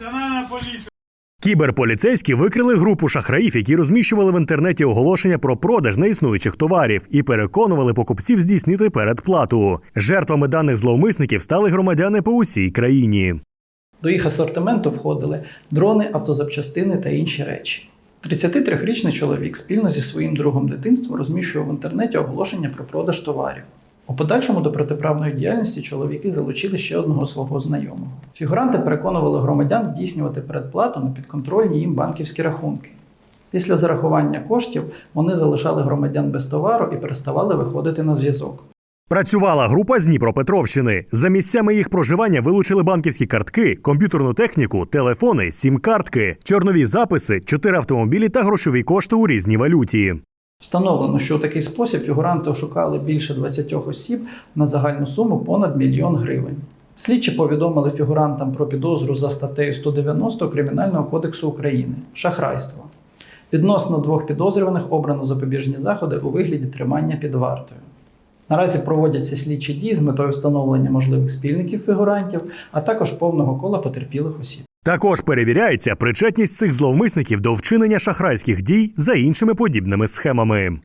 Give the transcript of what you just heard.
Національна поліція. Кіберполіцейські викрили групу шахраїв, які розміщували в інтернеті оголошення про продаж неіснуючих товарів і переконували покупців здійснити передплату. Жертвами даних зловмисників стали громадяни по усій країні. До їх асортименту входили дрони, автозапчастини та інші речі. 33-річний чоловік спільно зі своїм другом дитинства розміщував в інтернеті оголошення про продаж товарів. У подальшому до протиправної діяльності чоловіки залучили ще одного свого знайомого. Фігуранти переконували громадян здійснювати передплату на підконтрольні їм банківські рахунки. Після зарахування коштів вони залишали громадян без товару і переставали виходити на зв'язок. Працювала група з Дніпропетровщини. За місцями їх проживання вилучили банківські картки, комп'ютерну техніку, телефони, сім-картки, чорнові записи, чотири автомобілі та грошові кошти у різній валюті. Встановлено, що у такий спосіб фігуранти ошукали більше 20 осіб на загальну суму понад мільйон гривень. Слідчі повідомили фігурантам про підозру за статтею 190 Кримінального кодексу України шахрайство. Відносно двох підозрюваних обрано запобіжні заходи у вигляді тримання під вартою. Наразі проводяться слідчі дії з метою встановлення можливих спільників фігурантів, а також повного кола потерпілих осіб. Також перевіряється причетність цих зловмисників до вчинення шахрайських дій за іншими подібними схемами.